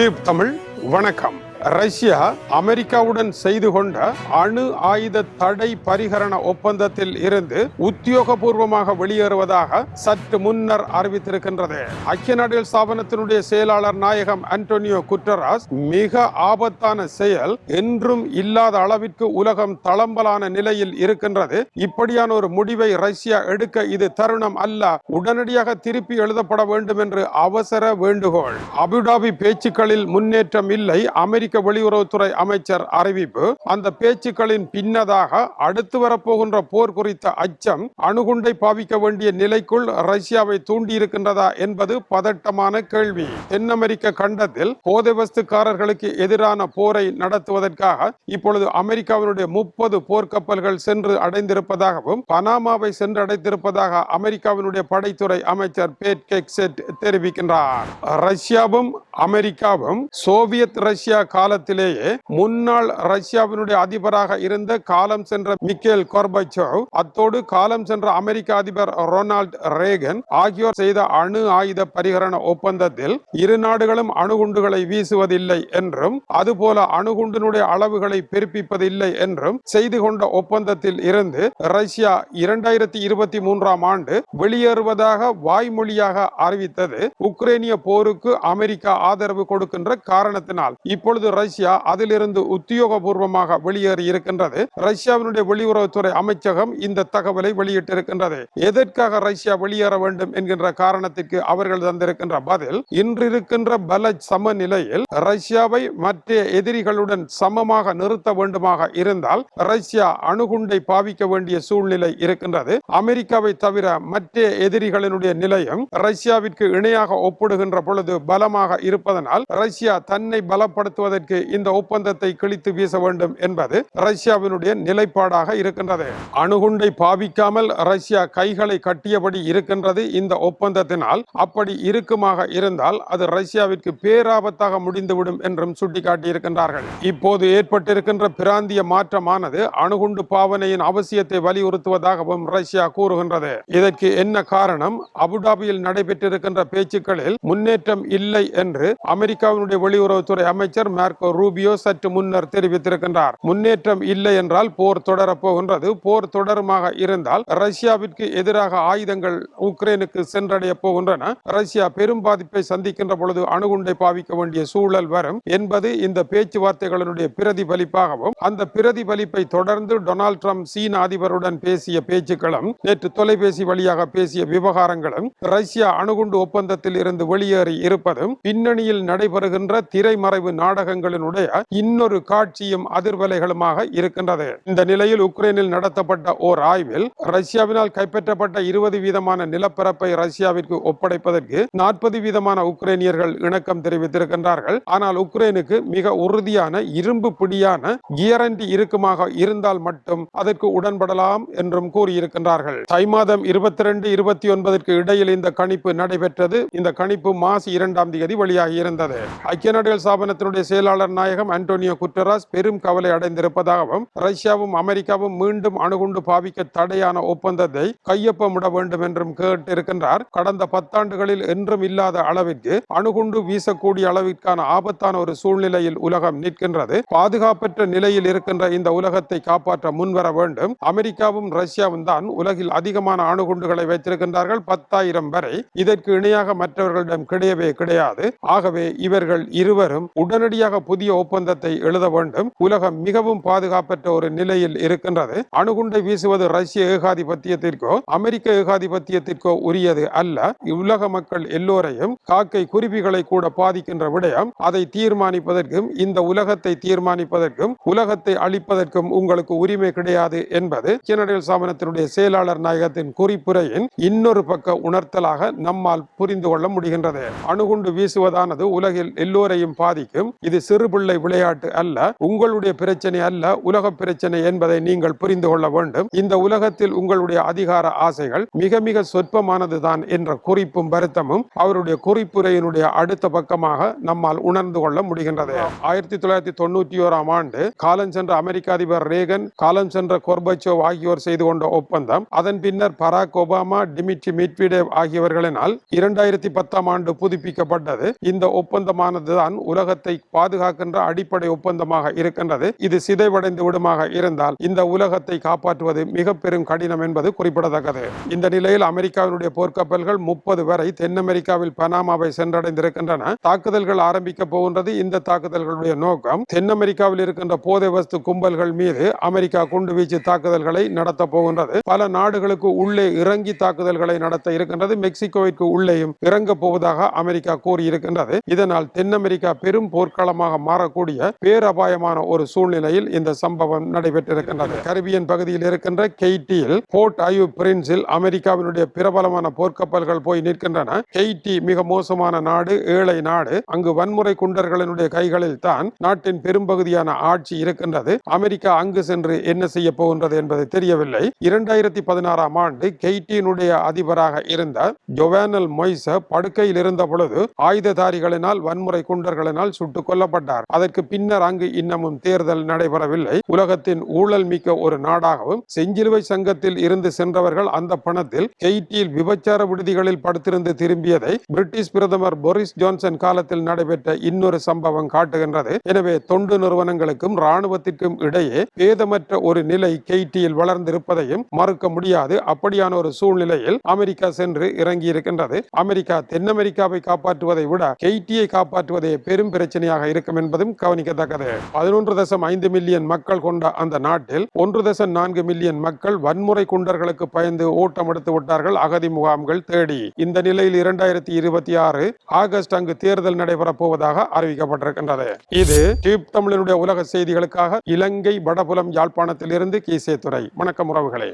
Tube Tamil வணக்கம். Russia அமெரிக்காவுடன் செய்து கொண்ட அணு ஆயுத தடை பரிகரண ஒப்பந்தத்தில் இருந்து உத்தியோகபூர்வமாக வெளியேறுவதாக சற்று முன்னர் அறிவித்திருக்கின்றது. ஐக்கிய நாடுகள் ஸ்தாபனத்தினுடைய செயலாளர் நாயகம் அன்டோனியோ குட்டராஸ் மிக ஆபத்தான செயல் என்றும் இல்லாத அளவிற்கு உலகம் தளம்பலான நிலையில் இருக்கின்றது. இப்படியான ஒரு முடிவை ரஷ்யா எடுக்க இது தருணம் அல்ல. உடனடியாக திருப்பி எழுதப்பட வேண்டும் என்று அவசர வேண்டுகோள். அபுதாபி பேச்சுக்களில் முன்னேற்றம் இல்லை. அமெரிக்க அமெரிக்க வெளியுறவுத்துறை அமைச்சர் அறிவிப்பு. அந்த பேச்சுக்களின் பின்னதாக அடுத்து வரப்போகின்ற போர் குறித்த அச்சம் அணுகுண்டை பாவிக்க வேண்டிய நிலைக்குள் ரஷ்யாவை தூண்டியிருக்கின்றதா என்பது பதட்டமான கேள்வி. தென் அமெரிக்க கண்டத்தில் போதைவஸ்துக்காரர்களுக்கு எதிரான போரை நடத்துவதற்காக இப்பொழுது அமெரிக்காவினுடைய முப்பது போர்க்கப்பல்கள் சென்று அடைந்திருப்பதாகவும் பனாமாவை சென்று அடைத்திருப்பதாக அமெரிக்காவினுடைய படைத்துறை அமைச்சர் பேட் கெக்செட் தெரிவிக்கின்றார். ரஷ்யாவும் அமெரிக்காவும் சோவியத் ரஷ்யா காலத்திலேயே முன்னாள் ரஷ்யாவினுடைய அதிபராக இருந்த காலம் சென்ற மிக்கேல் கோர்பச்சோவ் அத்தோடு காலம் சென்ற அமெரிக்க அதிபர் ரொனால்ட் ரேகன் ஆகியோர் செய்த அணு ஆயுத பரிகரண ஒப்பந்தத்தில் இரு நாடுகளும் அணுகுண்டுகளை வீசுவதில்லை என்றும் அதுபோல அணுகுண்டினுடைய அளவுகளை பிறப்பிப்பதில்லை என்றும் செய்து கொண்ட ஒப்பந்தத்தில் இருந்து ரஷ்யா இரண்டாயிரத்தி இருபத்தி மூன்றாம் ஆண்டு வெளியேறுவதாக வாய்மொழியாக அறிவித்தது. உக்ரைனிய போருக்கு அமெரிக்கா ஆதரவு கொடுக்கின்ற காரணத்தினால். இப்பொழுது ரஷ்யா அதிலிருந்து உத்தியோகபூர்வமாக வெளியேறி இருக்கின்றது. ரஷ்யாவினுடைய வெளியுறவுத்துறை அமைச்சகம் இந்த தகவலை வெளியிட்டிருக்கின்றது. எதற்காக ரஷ்யா வெளியேற வேண்டும் என்கின்ற காரணத்திற்கு அவர்கள் தந்திருக்கின்ற பதில் இன்றிருக்கின்ற பல சமநிலையில் ரஷ்யாவை மற்ற எதிரிகளுடன் சமமாக நிறுத்த வேண்டுமாக இருந்தால் ரஷ்யா அணுகுண்டை பாவிக்க வேண்டிய சூழ்நிலை இருக்கின்றது. அமெரிக்காவை தவிர மற்ற எதிரிகளினுடைய நிலையம் ரஷ்யாவிற்கு இணையாக ஒப்பிடுகின்ற பொழுது பலமாக இருப்பதனால் ரஷ்யா தன்னை பலப்படுத்துவதற்கு இந்த ஒப்பந்தத்தை கிழித்து வீச வேண்டும் என்பது ரஷ்யாவினுடைய நிலைப்பாடாக இருக்கின்றது. அணுகுண்டை பாவிக்காமல் ரஷ்யா கைகளை கட்டியபடி இருக்கின்றது இந்த ஒப்பந்தத்தினால். அப்படி இருக்குமாக இருந்தால் அது ரஷ்யாவிற்கு பேராபத்தாக முடிந்துவிடும் என்றும் சுட்டிக்காட்டியிருக்கின்றார்கள். இப்போது ஏற்பட்டிருக்கின்ற பிராந்திய மாற்றமானது அணுகுண்டு பாவனையின் அவசியத்தை வலியுறுத்துவதாகவும் ரஷ்யா கூறுகின்றது. இதற்கு என்ன காரணம்? அபுதாபியில் நடைபெற்றிருக்கின்ற பேச்சுக்களில் முன்னேற்றம் இல்லை என்று அமெரிக்காவினுடைய வெளியுறவுத்துறை அமைச்சர் மார்க்கோ ரூபியோ சற்று முன்னர் தெரிவித்திருக்கின்றார். முன்னேற்றம் இல்லை என்றால் போர் தொடரப்போகின்றது போர் தொடருமாக இருந்தால் ரஷ்யாவிற்கு எதிராக ஆயுதங்கள் உக்ரைனுக்கு சென்றடைய போகின்றன. ரஷ்யா பெரும் பாதிப்பை சந்திக்கின்ற பொழுது அணுகுண்டை பாவிக்க வேண்டிய சூழல் வரும் என்பது இந்த பேச்சுவார்த்தைகளினுடைய பிரதிபலிப்பாகவும் அந்த பிரதிபலிப்பை தொடர்ந்து டொனால்ட் ட்ரம்ப் சீன அதிபருடன் பேசிய பேச்சுக்களும் நேற்று தொலைபேசி வழியாக பேசிய விவகாரங்களும் ரஷ்யா அணுகுண்டு ஒப்பந்தத்தில் இருந்து வெளியேறி இருப்பதும் பின்னணியில் நடைபெறுகின்ற திரைமறைவு நாடகங்கள் நாடகங்களினுடைய இன்னொரு காட்சியும் அதிர்வலைகளுமாக இருக்கின்றது. இந்த நிலையில் உக்ரைனில் நடத்தப்பட்ட ஓர் ஆய்வில் ரஷ்யாவினால் கைப்பற்றப்பட்ட இருபது வீதமான நிலப்பரப்பை ரஷ்யாவிற்கு ஒப்படைப்பதற்கு நாற்பது வீதமான உக்ரைனியர்கள் இணக்கம் தெரிவித்திருக்கின்றார்கள். ஆனால் உக்ரைனுக்கு மிக உறுதியான இரும்பு பிடியான கியரண்டி இருக்குமாக இருந்தால் மட்டும் அதற்கு உடன்படலாம் என்றும் கூறியிருக்கின்றார்கள். தை மாதம் இருபத்தி ரெண்டு இருபத்தி ஒன்பதற்கு இடையில் இந்த கணிப்பு நடைபெற்றது. இந்த கணிப்பு மாசி இரண்டாம் தேதி வெளியாகி இருந்தது. ஐக்கிய நாடுகள் ஸ்தாபனத்தினுடைய செயலாளர் நாயகம் அன்டோனியோ குட்டராஸ் பெரும் கவலை அடைந்திருப்பதாகவும் ரஷ்யாவும் அமெரிக்காவும் மீண்டும் அணுகுண்டு பாவிக்க தடையான ஒப்பந்தத்தை கையொப்பமிட வேண்டும் என்றும் கேட்டிருக்கின்றார். கடந்த பத்தாண்டுகளில் என்றும் இல்லாத அளவிற்கு அணுகுண்டு வீசக்கூடிய அளவிற்கான ஆபத்தான ஒரு சூழ்நிலையில் உலகம் நிற்கின்றது. பாதுகாப்பற்ற நிலையில் இருக்கின்ற இந்த உலகத்தை காப்பாற்ற முன்வர வேண்டும். அமெரிக்காவும் ரஷ்யாவும் தான் உலகில் அதிகமான அணுகுண்டுகளை வைத்திருக்கின்றார்கள். பத்தாயிரம் வரை இதற்கு இணையாக மற்றவர்களிடம் கிடையவே கிடையாது. ஆகவே இவர்கள் இருவரும் உடனடியாக புதிய ஒப்பந்தத்தை எழுத வேண்டும். உலகம் மிகவும் பாதுகாப்பற்ற ஒரு நிலையில் இருக்கின்றது. அணுகுண்டை வீசுவது ரஷ்ய ஏகாதிபத்தியத்திற்கோ அமெரிக்க ஏகாதிபத்தியத்திற்கோ உரியது அல்ல. உலக மக்கள் எல்லோரையும் காக்கை குருவிகளை கூட பாதிக்கின்ற விடயம் அதை தீர்மானிப்பதற்கும் இந்த உலகத்தை தீர்மானிப்பதற்கும் உலகத்தை அழிப்பதற்கும் உங்களுக்கு உரிமை கிடையாது என்பது ஐக்கிய சாமனத்தினுடைய செயலாளர் நாயகத்தின் குறிப்புரையின் இன்னொரு பக்க உணர்த்தலாக நம்மால் புரிந்து கொள்ள முடிகின்றது. அணுகுண்டு வீசுவதானது உலகில் எல்லோரையும் பாதிக்கும். இது சிறுபிள்ளை விளையாட்டு அல்ல உங்களுடைய பிரச்சனை அல்ல உலக பிரச்சனை என்பதை நீங்கள் புரிந்து கொள்ள வேண்டும். இந்த உலகத்தில் உங்களுடைய அதிகார ஆசைகள் மிக மிக சொற்பமானதுதான் என்ற குறிப்பும் வருத்தமும் அவருடைய குறிப்புரையினுடைய அடுத்த பக்கமாக நம்மால் உணர்ந்து கொள்ள முடிகின்றது. ஆயிரத்தி தொள்ளாயிரத்தி தொண்ணூற்றி ஓராம் ஆண்டு காலம் சென்ற அமெரிக்க அதிபர் ரேகன் காலம் சென்ற கொர்பச்சோவ் ஆகியோர் செய்து கொண்ட ஒப்பந்தம் அதன் பின்னர் பராக் ஒபாமா டிமிட்ரி மிட்விடேவ் ஆகியவர்களினால் இரண்டாயிரத்தி பத்தாம் ஆண்டு புதுப்பிக்கப்பட்டது. இந்த ஒப்பந்தமானதுதான் உலகத்தை பாதுகாக்கின்ற அடிப்படை ஒப்பந்தமாக இருக்கின்றது. இது சிதைவடைந்து விடுமாக இருந்தால் இந்த உலகத்தை காப்பாற்றுவது மிக பெரும் கடினம் என்பது குறிப்பிடத்தக்கது. இந்த நிலையில் அமெரிக்காவினுடைய போர்க்கப்பல்கள் முப்பது வரை தென் அமெரிக்காவில் பனாமாவை சென்றடைந்திருக்கின்றன. தாக்குதல்கள் ஆரம்பிக்க போகின்றது. இந்த தாக்குதல்களுடைய நோக்கம் தென் அமெரிக்காவில் இருக்கின்ற போதை வஸ்து கும்பல்கள் மீது அமெரிக்கா குண்டு வீச்சு தாக்குதல்களை நடத்த போகின்றது. பல நாடுகளுக்கு உள்ளே இறங்கி தாக்குதல்களை நடத்த இருக்கின்றது. மெக்சிகோவிற்கு உள்ளேயும் இறங்க போவதாக அமெரிக்கா கூறியிருக்கின்றது. இதனால் தென் அமெரிக்கா பெரும் போர்க்களமாக மாறக்கூடிய பேரபாயமான ஒரு சூழ்நிலையில் இந்த சம்பவம் நடைபெற்றிருக்கின்றது. கரிபியன் பகுதியில் இருக்கின்ற கெய்டியில் போர்ட் ஐயு பிரின்ஸில் அமெரிக்காவினுடைய பிரபலமான போர்க்கப்பல்கள் போய் நிற்கின்றன. கெய்டி மிக மோசமான நாடு ஏழை நாடு. அங்கு வன்முறை குண்டர்களினுடைய கைகளில் தான் நாட்டின் பெரும்பகுதியான ஆட்சி இருக்கின்றது. அமெரிக்கா அங்கு சென்று என்ன செய்ய போகின்றது என்பது தெரியவில்லை. இரண்டாயிரத்தி பதினாறாம் ஆண்டு கெய்டியினுடைய அதிபராக இருந்த ஜொவானல் மொய்ச படுக்கையில் இருந்த பொழுது ஆயுததாரிகளினால் வன்முறை குண்டர்களினால் சுட்டுக் கொல்ல கொல்லப்பட்டார் அதற்கு பின்னர் அங்கு இன்னமும் தேர்தல் நடைபெறவில்லை. உலகத்தின் ஊழல் மிக்க ஒரு நாடாகவும் செஞ்சிலுவை சங்கத்தில் இருந்து சென்றவர்கள் அந்த பணத்தில் கெய்டியில் விபச்சார விடுதிகளில் படுத்திருந்து திரும்பியதை பிரிட்டிஷ் பிரதமர் போரிஸ் ஜான்சன் காலத்தில் நடைபெற்ற இன்னொரு சம்பவம் காட்டுகின்றது. எனவே தொண்டு நிறுவனங்களுக்கும் ராணுவத்திற்கும் இடையே பேதமற்ற ஒரு நிலை கெய்டியில் வளர்ந்திருப்பதையும் மறுக்க முடியாது. அப்படியான ஒரு சூழ்நிலையில் அமெரிக்கா சென்று இறங்கி இருக்கின்றது அமெரிக்கா தென் அமெரிக்காவை காப்பாற்றுவதை விட கெய்டியை காப்பாற்றுவதே பெரும் பிரச்சனையாக இருக்கும் என்பதும் கவனிக்கத்தக்கது. பதினொன்று தசம் ஐந்து மில்லியன் மக்கள் கொண்ட அந்த நாட்டில் ஒன்று தசம் நான்கு மில்லியன் மக்கள் வன்முறை குண்டர்களுக்கு பயந்து ஓட்டம் எடுத்து விட்டார்கள் அகதி முகாம்கள் தேடி. இந்த நிலையில் இரண்டாயிரத்தி இருபத்தி ஆறு ஆகஸ்ட் அங்கு தேர்தல் நடைபெறப் போவதாக அறிவிக்கப்பட்டிருக்கின்றது. இது டியூப் தமிழனுடைய உலக செய்திகளுக்காக இலங்கை வடபுலம் யாழ்ப்பாணத்திலிருந்து கீசே துறை வணக்கம் உறவுகளே.